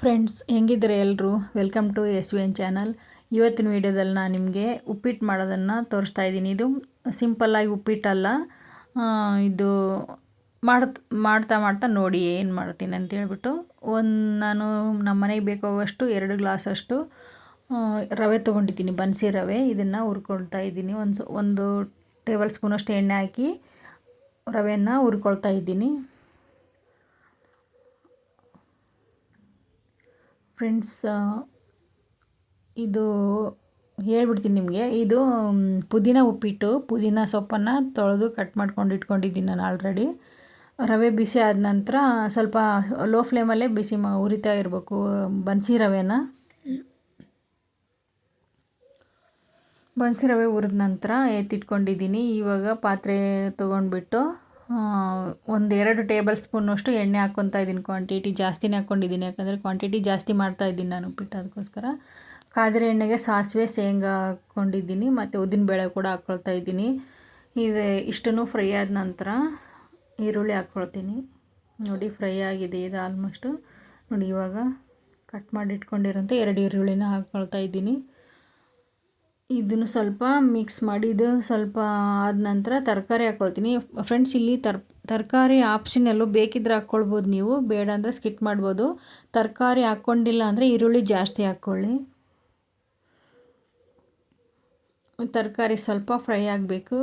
Friends ಹೆಂಗಿದ್ರೆ ಎಲ್ಲರೂ welcome to S V N channel ಇವತ್ತಿನ ವೀಡಿಯೋದಲ್ಲಿ ನಾನು ನಿಮಗೆ ಉಪ್ಪಿಟ್ಟು ಮಾಡೋದನ್ನು ತೋರಿಸ್ತಾ ಇದ್ದೀನಿ. ಇದು ಸಿಂಪಲ್ಲಾಗಿ ಉಪ್ಪಿಟ್ಟಲ್ಲ. ಇದು ಮಾಡ್ ಮಾಡ್ತಾ ಮಾಡ್ತಾ ನೋಡಿ ಏನು ಮಾಡ್ತೀನಿ ಅಂತ ಹೇಳ್ಬಿಟ್ಟು ಒಂದು ನಾನು ನಮ್ಮ ಮನೆಗೆ ಬೇಕಾಗುವಷ್ಟು ಎರಡು ಗ್ಲಾಸಷ್ಟು ರವೆ ತೊಗೊಂಡಿದ್ದೀನಿ. ಬನ್ಸಿ ರವೆ. ಇದನ್ನು ಹುರ್ಕೊಳ್ತಾ ಇದ್ದೀನಿ. ಒಂದು ಒಂದು ಟೇಬಲ್ ಸ್ಪೂನಷ್ಟು ಎಣ್ಣೆ ಹಾಕಿ ರವೆಯನ್ನು ಹುರ್ಕೊಳ್ತಾ ಇದ್ದೀನಿ. ಫ್ರೆಂಡ್ಸ್ ಇದು ಹೇಳ್ಬಿಡ್ತೀನಿ ನಿಮಗೆ. ಇದು ಪುದೀನ ಉಪ್ಪಿಟ್ಟು, ಪುದೀನ ಸೊಪ್ಪನ್ನು ತೊಳೆದು ಕಟ್ ಮಾಡ್ಕೊಂಡು ಇಟ್ಕೊಂಡಿದ್ದೀನಿ ನಾನು ಆಲ್ರೆಡಿ ರವೆ ಬಿಸಿ ಆದ ನಂತರ ಸ್ವಲ್ಪ ಲೋ ಫ್ಲೇಮಲ್ಲೇ ಬಿಸಿ ಮಾ, ಉರಿತಾ ಇರಬೇಕು, ಬನ್ಸಿ ರವೆನ. ಬನ್ಸಿ ರವೆ ಉರಿದ ನಂತರ ಎತ್ತಿಟ್ಕೊಂಡಿದ್ದೀನಿ. ಇವಾಗ ಪಾತ್ರೆ ತೊಗೊಂಡ್ಬಿಟ್ಟು ಒಂದೆರಡು ಟೇಬಲ್ ಸ್ಪೂನಷ್ಟು ಎಣ್ಣೆ ಹಾಕ್ಕೊತಾ ಇದ್ದೀನಿ. ಕ್ವಾಂಟಿಟಿ ಜಾಸ್ತಿನೇ ಹಾಕ್ಕೊಂಡಿದ್ದೀನಿ ಯಾಕಂದರೆ ಕ್ವಾಂಟಿಟಿ ಜಾಸ್ತಿ ಮಾಡ್ತಾ ಇದ್ದೀನಿ ನಾನು ಉಪ್ಪಿಟ್ಟು. ಅದಕ್ಕೋಸ್ಕರ ಕಾದ್ರೆ ಎಣ್ಣೆಗೆ ಸಾಸಿವೆ, ಶೇಂಗಾ ಹಾಕ್ಕೊಂಡಿದ್ದೀನಿ ಮತ್ತು ಬೇಳೆ ಕೂಡ ಹಾಕ್ಕೊಳ್ತಾ ಇದ್ದೀನಿ. ಇದು, ಇಷ್ಟನ್ನು ಫ್ರೈ ಆದ ನಂತರ ಈರುಳ್ಳಿ ಹಾಕ್ಕೊಳ್ತೀನಿ ನೋಡಿ ಫ್ರೈ ಆಗಿದೆ. ಇದು ಆಲ್ಮೋಸ್ಟು ನೋಡಿ, ಇವಾಗ ಕಟ್ ಮಾಡಿ ಇಟ್ಕೊಂಡಿರೋಂಥ ಎರಡು ಈರುಳ್ಳಿನ ಹಾಕ್ಕೊಳ್ತಾ ಇದ್ದೀನಿ. ಇದನ್ನು ಸ್ವಲ್ಪ ಮಿಕ್ಸ್ ಮಾಡಿ, ಇದು ಸ್ವಲ್ಪ ಆದ ನಂತರ ತರಕಾರಿ ಹಾಕ್ಕೊಳ್ತೀನಿ ಫ್ರೆಂಡ್ಸ್ ಇಲ್ಲಿ ತರ್, ತರಕಾರಿ ಆಪ್ಷನಲ್ಲು ಬೇಕಿದ್ರೆ ಹಾಕ್ಕೊಳ್ಬೋದು ನೀವು. ಬೇಡ ಅಂದರೆ ಸ್ಕಿಟ್ ಮಾಡ್ಬೋದು. ತರಕಾರಿ ಹಾಕ್ಕೊಂಡಿಲ್ಲ ಅಂದರೆ ಈರುಳ್ಳಿ ಜಾಸ್ತಿ ಹಾಕ್ಕೊಳ್ಳಿ. ತರಕಾರಿ ಸ್ವಲ್ಪ ಫ್ರೈ ಆಗಬೇಕು.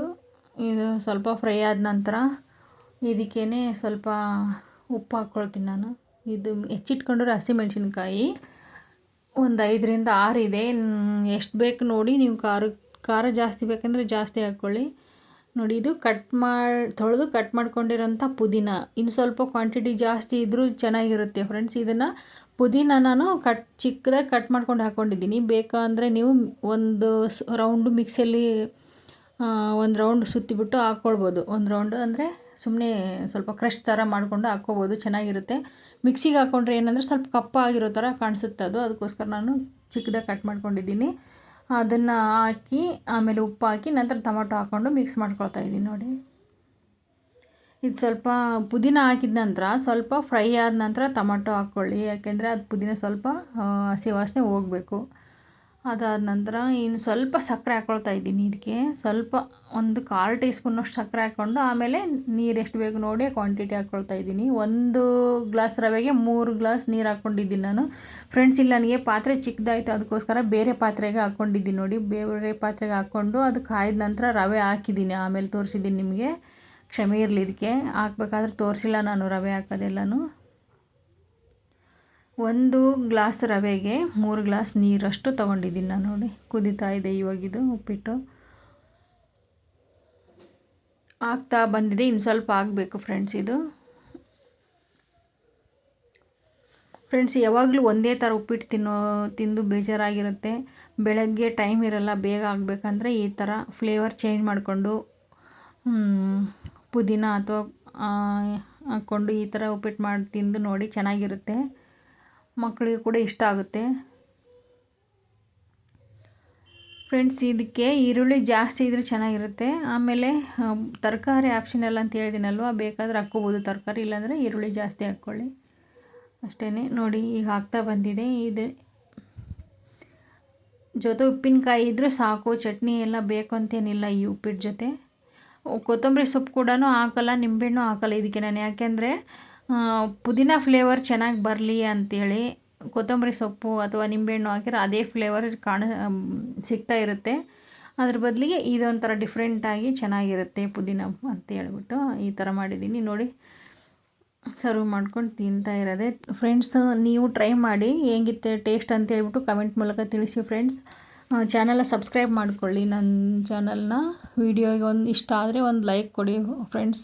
ಇದು ಸ್ವಲ್ಪ ಫ್ರೈ ಆದ ನಂತರ ಇದಕ್ಕೇ ಸ್ವಲ್ಪ ಉಪ್ಪು ಹಾಕ್ಕೊಳ್ತೀನಿ ನಾನು. ಇದು ಹೆಚ್ಚಿಟ್ಕೊಂಡ್ರೆ ಹಸಿಮೆಣ್ಸಿನ್ಕಾಯಿ. ಒಂದು ಐದರಿಂದ ಆರು ಇದೆ. ಎಷ್ಟು ಬೇಕು ನೋಡಿ ನೀವು ಖಾರ ಖಾರ ಜಾಸ್ತಿ ಬೇಕಂದರೆ ಜಾಸ್ತಿ ಹಾಕ್ಕೊಳ್ಳಿ ನೋಡಿ, ಇದು ಕಟ್ ಮಾಡಿ, ತೊಳೆದು ಕಟ್ ಮಾಡ್ಕೊಂಡಿರೋಂಥ ಪುದೀನ. ಇನ್ನು ಸ್ವಲ್ಪ ಕ್ವಾಂಟಿಟಿ ಜಾಸ್ತಿ ಇದ್ದರೂ ಚೆನ್ನಾಗಿರುತ್ತೆ ಫ್ರೆಂಡ್ಸ್ ಇದನ್ನು ಪುದೀನ ನಾನು ಕಟ್, ಚಿಕ್ಕದಾಗಿ ಕಟ್ ಮಾಡ್ಕೊಂಡು ಹಾಕ್ಕೊಂಡಿದ್ದೀನಿ ಬೇಕಂದರೆ ನೀವು ಒಂದು ರೌಂಡು ಮಿಕ್ಸಲ್ಲಿ ಒಂದು ರೌಂಡ್ ಸುತ್ತಿಬಿಟ್ಟು ಹಾಕ್ಕೊಳ್ಬೋದು ಒಂದು ರೌಂಡು ಅಂದರೆ ಸುಮ್ಮನೆ ಸ್ವಲ್ಪ ಕ್ರಶ್ ಥರ ಮಾಡಿಕೊಂಡು ಹಾಕ್ಕೋಬೋದು, ಚೆನ್ನಾಗಿರುತ್ತೆ. ಮಿಕ್ಸಿಗೆ ಹಾಕ್ಕೊಂಡ್ರೆ ಏನಂದರೆ ಸ್ವಲ್ಪ ಕಪ್ಪಾಗಿರೋ ಥರ ಕಾಣಿಸುತ್ತೆ ಅದು. ಅದಕ್ಕೋಸ್ಕರ ನಾನು ಚಿಕ್ಕದಾಗಿ ಕಟ್ ಮಾಡ್ಕೊಂಡಿದ್ದೀನಿ. ಅದನ್ನು ಹಾಕಿ, ಆಮೇಲೆ ಉಪ್ಪು ಹಾಕಿ, ನಂತರ ಟೊಮಟೊ ಹಾಕ್ಕೊಂಡು ಮಿಕ್ಸ್ ಮಾಡ್ಕೊಳ್ತಾ ಇದ್ದೀನಿ ನೋಡಿ. ಇದು ಸ್ವಲ್ಪ ಪುದೀನ ಹಾಕಿದ ನಂತರ ಸ್ವಲ್ಪ ಫ್ರೈ ಆದ ನಂತರ ಟೊಮೊಟೊ ಹಾಕ್ಕೊಳ್ಳಿ. ಯಾಕೆಂದರೆ ಅದು ಪುದೀನ ಸ್ವಲ್ಪ ಹಸಿ ವಾಸನೆ ಹೋಗಬೇಕು. ಅದಾದ ನಂತರ ಇನ್ನು ಸ್ವಲ್ಪ ಸಕ್ಕರೆ ಹಾಕ್ಕೊಳ್ತಾ ಇದ್ದೀನಿ ಇದಕ್ಕೆ. ಸ್ವಲ್ಪ ಒಂದು ಕಾಲು ಟೀ ಸ್ಪೂನಷ್ಟು ಸಕ್ಕರೆ ಹಾಕ್ಕೊಂಡು ಆಮೇಲೆ ನೀರು ಎಷ್ಟು ಬೇಕು ನೋಡಿ ಕ್ವಾಂಟಿಟಿ ಹಾಕ್ಕೊಳ್ತಾ ಇದ್ದೀನಿ. ಒಂದು ಗ್ಲಾಸ್ ರವೆಗೆ ಮೂರು ಗ್ಲಾಸ್ ನೀರು ಹಾಕ್ಕೊಂಡಿದ್ದೀನಿ ನಾನು. ಫ್ರೆಂಡ್ಸ್ ಇಲ್ಲಿ ನನಗೆ ಪಾತ್ರೆ ಚಿಕ್ಕದಾಯಿತು, ಅದಕ್ಕೋಸ್ಕರ ಬೇರೆ ಪಾತ್ರೆಗೆ ಹಾಕ್ಕೊಂಡಿದ್ದೀನಿ ನೋಡಿ. ಬೇರೆ ಪಾತ್ರೆಗೆ ಹಾಕ್ಕೊಂಡು ಅದು ಕಾಯ್ದ ನಂತರ ರವೆ ಹಾಕಿದ್ದೀನಿ. ಆಮೇಲೆ ತೋರಿಸಿದ್ದೀನಿ ನಿಮಗೆ. ಕ್ಷಮೆ ಇರಲಿ ಇದಕ್ಕೆ. ಹಾಕ್ಬೇಕಾದ್ರೆ ತೋರಿಸಿಲ್ಲ ನಾನು ರವೆ ಹಾಕೋದೆಲ್ಲನೂ. ಒಂದು ಗ್ಲಾಸ್ ರವೆಗೆ ಮೂರು ಗ್ಲಾಸ್ ನೀರಷ್ಟು ತೊಗೊಂಡಿದ್ದೀನಿ ನಾನು ನೋಡಿ. ಕುದೀತಾ ಇದೆ ಇವಾಗಿದು ಉಪ್ಪಿಟ್ಟು. ಆಗ್ತಾ ಬಂದಿದೆ, ಇನ್ನು ಸ್ವಲ್ಪ ಆಗಬೇಕು ಫ್ರೆಂಡ್ಸ್ ಇದು. ಫ್ರೆಂಡ್ಸ್ ಯಾವಾಗಲೂ ಒಂದೇ ಥರ ಉಪ್ಪಿಟ್ಟು ತಿನ್ನೋ, ತಿಂದು ಬೇಜಾರಾಗಿರುತ್ತೆ. ಬೆಳಗ್ಗೆ ಟೈಮ್ ಇರಲ್ಲ, ಬೇಗ ಆಗಬೇಕಂದ್ರೆ ಈ ಥರ ಫ್ಲೇವರ್ ಚೇಂಜ್ ಮಾಡಿಕೊಂಡು ಪುದೀನ ಅಥವಾ ಹಾಕ್ಕೊಂಡು ಈ ಥರ ಉಪ್ಪಿಟ್ಟು ಮಾಡಿ ತಿಂದು ನೋಡಿ ಚೆನ್ನಾಗಿರುತ್ತೆ. ಮಕ್ಕಳಿಗೆ ಕೂಡ ಇಷ್ಟ ಆಗುತ್ತೆ. ಫ್ರೆಂಡ್ಸ್ ಇದಕ್ಕೆ ಈರುಳ್ಳಿ ಜಾಸ್ತಿ ಇದ್ದರೆ ಚೆನ್ನಾಗಿರುತ್ತೆ. ಆಮೇಲೆ ತರಕಾರಿ ಆಪ್ಷನಲ್ ಅಂತ ಹೇಳಿದಿನಲ್ವ, ಬೇಕಾದರೆ ಹಾಕ್ಕೋಬೋದು. ತರಕಾರಿ ಇಲ್ಲಾಂದರೆ ಈರುಳ್ಳಿ ಜಾಸ್ತಿ ಹಾಕ್ಕೊಳ್ಳಿ. ಅಷ್ಟೇ ನೋಡಿ, ಈಗ ಹಾಕ್ತಾ ಬಂದಿದೆ. ಇದು ಜೊತೆ ಉಪ್ಪಿನಕಾಯಿ ಇದ್ದರೆ ಸಾಕು. ಚಟ್ನಿ ಎಲ್ಲ ಬೇಕು ಅಂತೇನಿಲ್ಲ ಈ ಉಪ್ಪಿಟ್ಟು ಜೊತೆ. ಕೊತ್ತಂಬರಿ ಸೊಪ್ಪು ಕೂಡ ಹಾಕಲ್ಲ, ನಿಂಬೆಹಣ್ಣು ಹಾಕಲ್ಲ ಇದಕ್ಕೆ ನಾನು. ಯಾಕೆಂದರೆ ಪುದೀನ ಫ್ಲೇವರ್ ಚೆನ್ನಾಗಿ ಬರಲಿ ಅಂಥೇಳಿ ಕೊತ್ತಂಬರಿ ಸೊಪ್ಪು ಅಥವಾ ನಿಂಬೆಹಣ್ಣು ಹಾಕಿದ್ರೆ ಅದೇ ಫ್ಲೇವರ್ ಕಾಣ ಸಿಗ್ತಾ ಇರುತ್ತೆ. ಅದ್ರ ಬದಲಿಗೆ ಇದೊಂಥರ ಡಿಫ್ರೆಂಟಾಗಿ ಚೆನ್ನಾಗಿರುತ್ತೆ ಪುದೀನ ಅಂತ ಹೇಳ್ಬಿಟ್ಟು ಈ ಥರ ಮಾಡಿದ್ದೀನಿ. ನೋಡಿ ಸರ್ವ್ ಮಾಡ್ಕೊಂಡು ತಿಂತಾ ಇರೋದೆ. ಫ್ರೆಂಡ್ಸ್ ನೀವು ಟ್ರೈ ಮಾಡಿ ಹೇಗಿತ್ತೆ ಟೇಸ್ಟ್ ಅಂತ ಹೇಳ್ಬಿಟ್ಟು ಕಮೆಂಟ್ ಮೂಲಕ ತಿಳಿಸಿ ಫ್ರೆಂಡ್ಸ್ ಚಾನಲ್ನ ಸಬ್ಸ್ಕ್ರೈಬ್ ಮಾಡಿಕೊಳ್ಳಿ. ನನ್ನ ಚಾನಲ್ನ ವೀಡಿಯೋಗೆ ಒಂದು ಇಷ್ಟ ಆದರೆ ಒಂದು ಲೈಕ್ ಕೊಡಿ friends